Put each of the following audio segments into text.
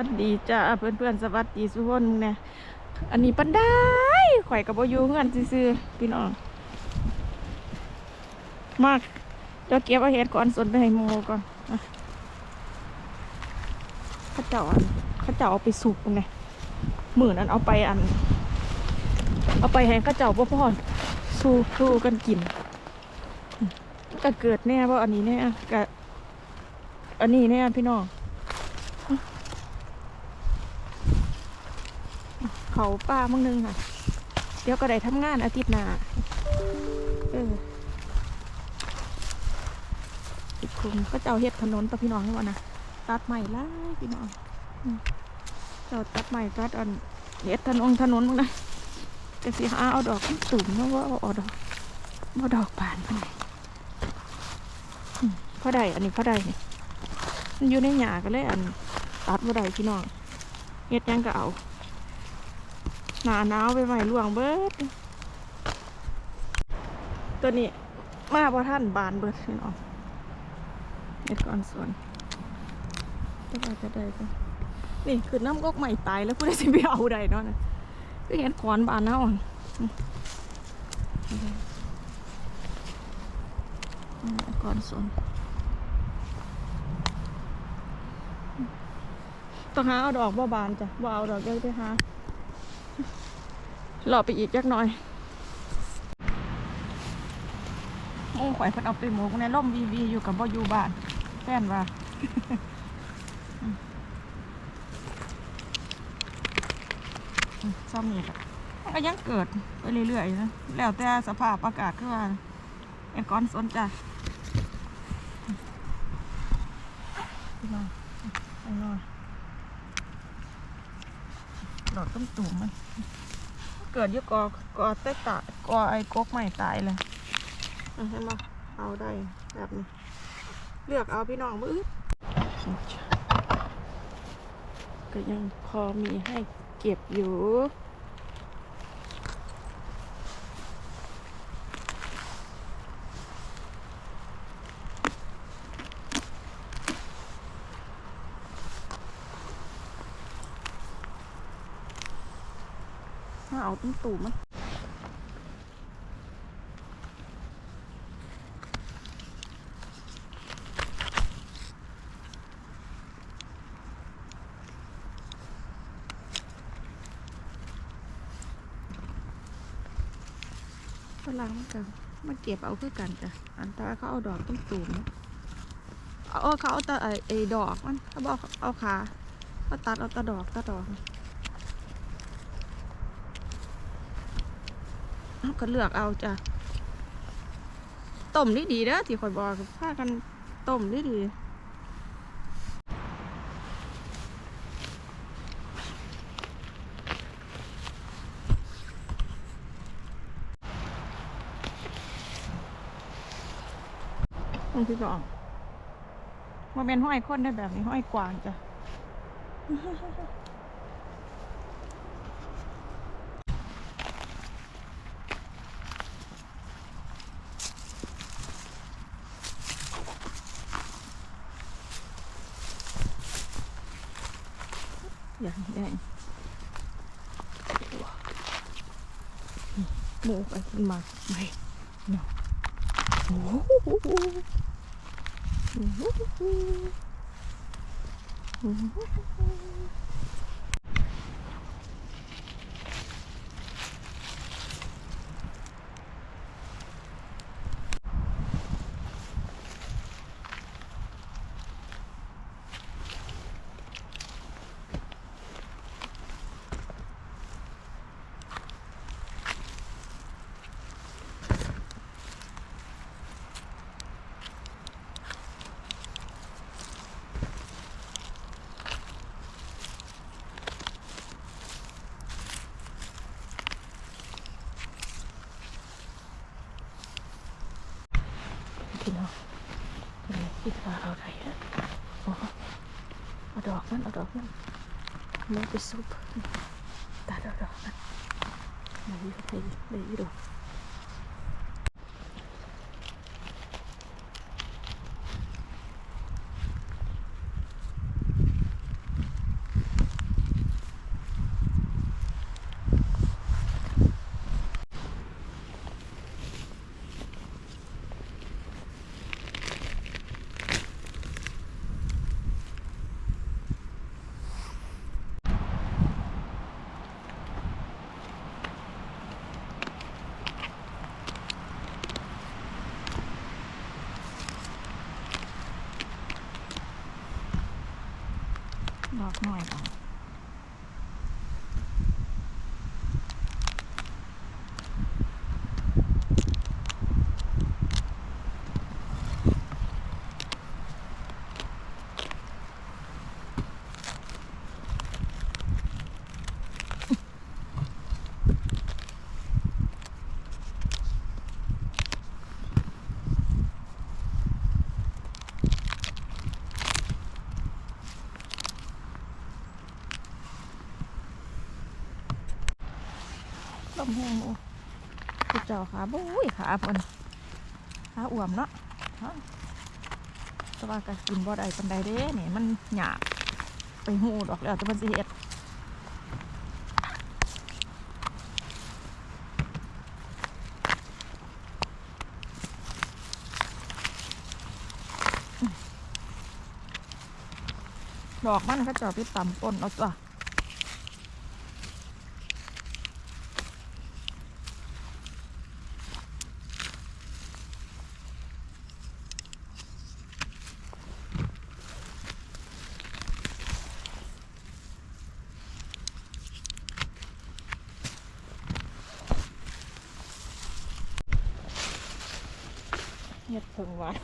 สวัสดีจ้าเพื่อนเพื่อนๆสวัสดีสุกคนเนี่ยอันนี้ปันได้ข่อยกับบอยูเงินซื้อพี่น้องมากเดี๋ยวเก็บเอาเห็ดก่อนสนไปให้โมก่อนอข้าเจ้าอันข้าเจ้าเอาไปสุกไงมือนอันเอาไปอัน เอาไปให้เข้าเจ้าพ่อพ่อสู้สู้กันกินก็เกิดแน่ว่าอันนี้แน่ก็อันนี้แน่พี่น้อง เขาป้ามั่งนึงค่ะ เดี๋ยวก็ได้ทำงานอาทิตย์หน้าเอออีกคุมก็จะเอาเฮ็ดถนนต่อพี่น้องให้วะนะตัดใหม่ล่พี่น้องเจ้าตัดใหม่ตัดอันเฮ็ดถนนถนนมึงนะจะสิหาเอาดอกตุ่มเนาะว่าเอาดอกเอาดอกบานเพิ่นไหนอืมพอได้อันนี้พอได้นี่มันอยู่ในหยาก็เลยอันตัดบ่ได้พี่น้องเฮ็ดยังก็เอา หนาหนาวไปใหม่ล่วงเบิด ตัวนี้มาพอท่านบานเบิดพี่น้องเอ็ดก่อนส่วนจะว่าจะได้ปะนี่คือน้ำกอกใหม่ตายแล้วผู้ใดสิไปเอาได้เนาะนะก็เห็นขอนบานเนาะอืมอืมเอ็ดก่อนส่วนต้องหาเอาดอกบ่บานจ้ะบ่เอาดอกเยอะไปหา รอไปอีกจักหน่อยโอ้ข่อยเพิ่นเอาไปหมกในร่มวีวีอยู่กับบ่อยู่บ้านแฟนว่าอืมอืมซ่อมนี่ค่ะมันก็ยังเกิดไปเรื่อยๆนะแล้วแต่สภาพอากาศคือว่าไอ้ก้อนสนจ้ะมพี่น้องไอ้น้อยหลอดต้มตุ่มมัน เกิดอยุกอกอเต้ตากอไอ้กกไม่ตายเลยเอาให้มาเอาได้แบบนี้ เลือกเอาพี่น้องมือดก็ยังพอมีให้เก็บอยู่ เอาตุ้มตู่มันฝรั่งมันกันมันเก็บเอาคือกันจ้ะ อันตราเขาเอาดอกตุ้มตู่มันเอาเขาเอาแต่ไอ้ไอ้ดอกมันเขาบอกเอาขาเขาตัดเอาแต่ดอกแต่ดอก เอา ก็เลือกเอาจ้ะต้มนี่ดีเด้อที่ข่อยบอกพากันต้มนี่ดีต้องพี่บอกว่าเป็นห้อยคนได้แบบนี้ห้อยกวางจ้ะ อย่างใหญ่หมูไปขึ้นมาไม่เนาะโอ้โหโอ้โหโอ้โห พี่น้องเป็นไงคิดว่าเอาอะไรนะโอ้เอาดอกนั่นเอาดอกนั่นมันไปซุปตัดเอาดอกนั่นไหนอยู่ไหนไหนอยู่ดอก ดอกห มแห้งโอ้คุณเจ้าขาบุ้ยขาเพิ่นขาอ้วมเนาะแต่ว่าก็กินบ่ได้ปานใดเด้เนี่ยมันหยาบไปหูดอกแล้วแต่มันสิเฮ็ดดอกมันเขาเจะไปต่ำต้นเอาตัว เห็ดเพิ่งหวาน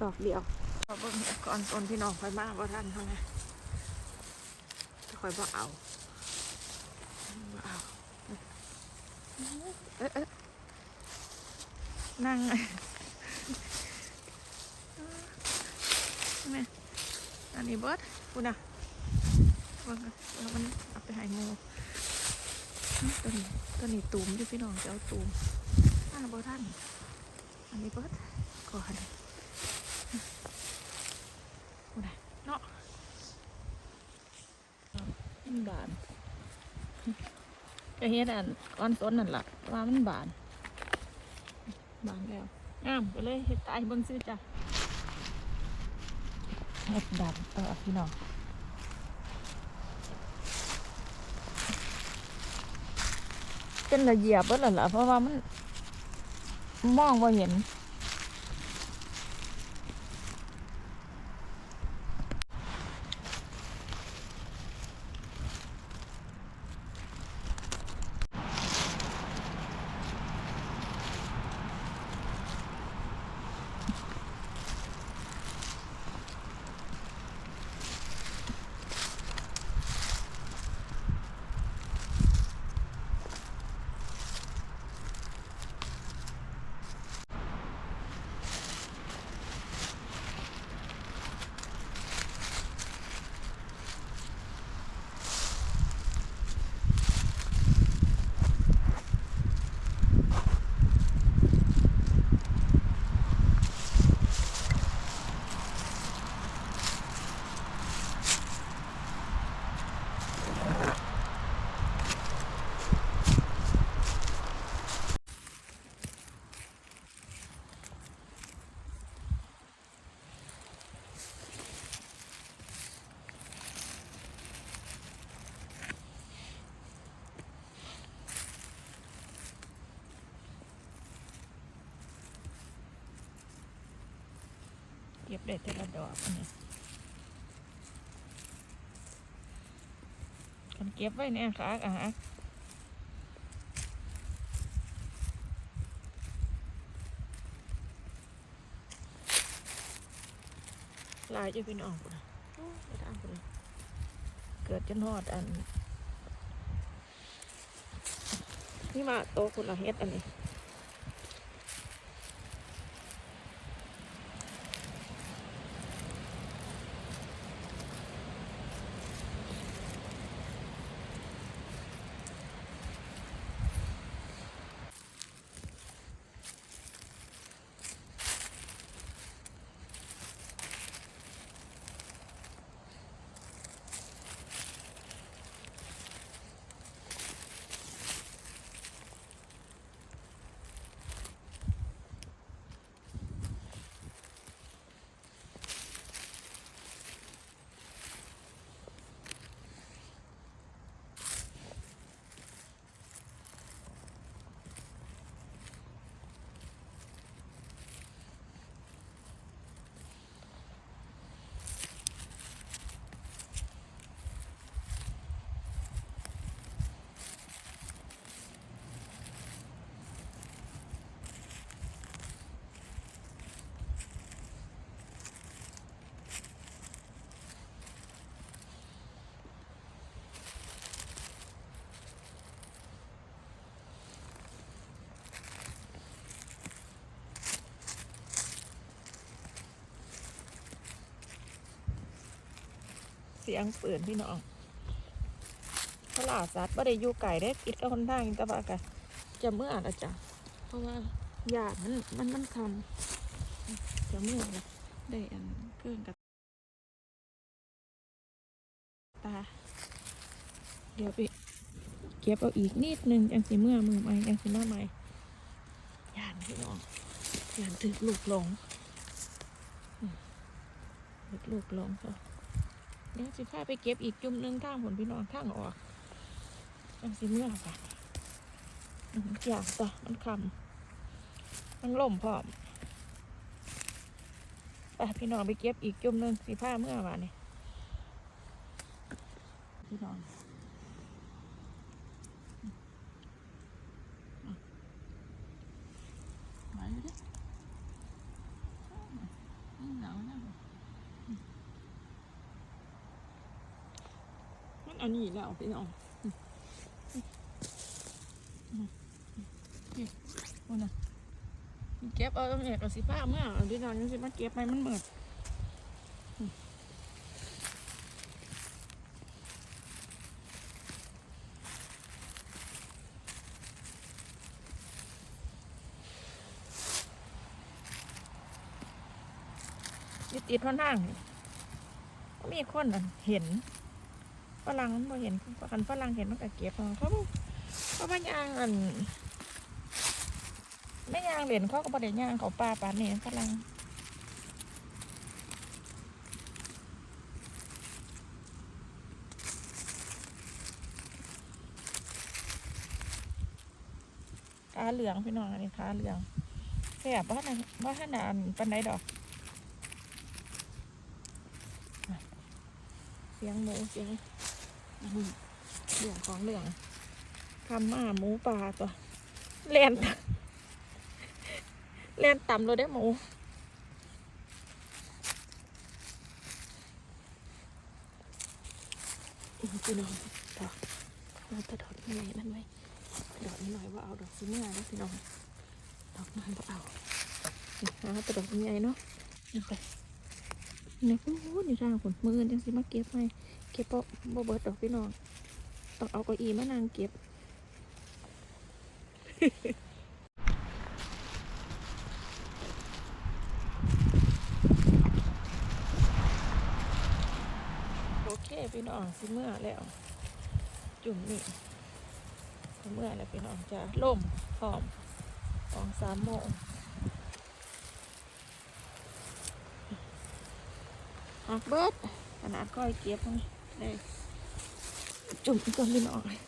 ดอกเดียวเอบิ่งเห็ดก่อนต้นพี่น้องคอยมากว่าท่านเท่านั้นคอยบ่เอาบ่เอาเอ๊ะเอ๊ะนั่งนี่อันนี้เบิร์ดคุณน่ะว่างแล้วมันเอาไปหายงูตัวนี้ตัวนี้ตูมอยู่พี่น้องจะเอาตูมอันนั้เบิดท่านอันนี้เบิร์ด ก่อนคุณน่ะเนาะมันบานจะเฮ็ดอันก้อนต้นนั่นล่ะว่ามันบาน บานแล้วงามก็เลยเฮ็ดตายเบิ่งซื้อจ้ะเฮ็ดดำเออพี่น้องเป็นละเอียบเบิดแล้วล่ะเพราะว่ามันมองบ่เห็น เก็บได้แต่ละดอกอันนี้กันเก็บไว้เนี่ยค่ะอะฮะลายจะเป็นออกนะโอ้ไม่ได้เลยเกิดจนหอดอัน นี่มาโตคุณละเฮ็ดอันนี้ สียงปืนพี่น้องตลาดสัตว์บ่ได้อยู่ไก่ได้ปิดก็คนทางแต่ว่าก็จะเมื่อละจ้ะเพราะว่าหยาดมันมันมันคำจะเมื่อละได้อันเครื่องกับตา เดี๋ยวไปเก็บเอาอีกนิดนึงจังสิเมื่อมือใหม่จังสิมาใหม่ยานพี่น้องยานถึกลูกหลงถึกลูกหลงค่ะ ดี๋ยวสิพาไปเก็บอีกจุ่มหนึงทางผลพี่น้องทางออกจังสิเมื่อกันอืมอยากต่อมันคำมันล่มพร้อมไปพี่น้องไปเก็บอีกจุ่มหนึงสิพาเมื่อวานนี่พี่น้องไหวอยู่ดิอืมหนาวนะมัน อันนี้แล้วพี่น้องโอ้นะเก็บเอาตรงนี้กับสิผ้าเมื่อพี่น้องยังสิมาเก็บไปมันเหมือดอืมอยู่ติดท่อนทางมีคนเห็น ฝรั่งมันบ่เห็นคันฝรั่งเห็นมันก็เก็บเอาเขาเขาไม่ย่างอันไม่ย่างเหรียญเขาก็บ่ได้ย่างเขาป่าป่านนี้ฝรั่งขาเหลืองพี่น้องอันนี้ขาเหลืองแซ่บว่านาดว่าขนาดปันไดดอกเสียงหมูเสียง อื้อหือเรื่องของเรื่องคำมาหมูป่าตัวแลนแลนต่ำเลยได้หมูอื้อพี่น้องดอกเราจะดอกใหญ่นั่นไหมดอกนี้หน่อยว่าเอาดอกสีเมื่อแล้วพี่น้องดอกน้อยว่าเอานี่หาแต่ดอกใหญ่เนาะเอาไปนี่โอ้โหนี่ทางผลมือจังสิมาเก็บให้ เก็บบ่บ่เบิดดอกพี่น้อง ต้องเอาเก้าอี้มานั่งเก็บ โอเคพี่น้องสิเมื่อแล้ว จุ่มนี่สิเมื่อแล้วพี่น้องจะล่มพร้อมสองสามโมงหักเบิดขนาดก้อยเก็บนี่ จุ่มก่อนพี่น้องเลย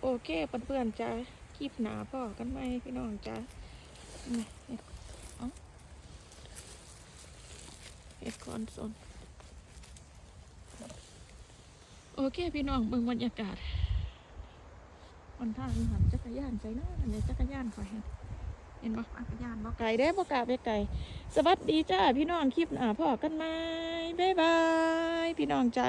โอเคเพื่อนๆจ้าคลิปหนาพ่อกันไหมพี่น้องจ้าเฮ็ดเอ้าเฮ็ดคอนโซนโอเคพี่น้องเบิ่งบรรยากาศวันทางหันจักรยานใส่หน้าเนี่ยจักรยานคอยเห็น เห็นบ่อักยานบ่ไก่ได้บ่กล้าไปไก่ สวัสดีจ้าพี่น้องคลิปหน้าพ่อกันไหมบ๊ายบาย พี่น้องจ้า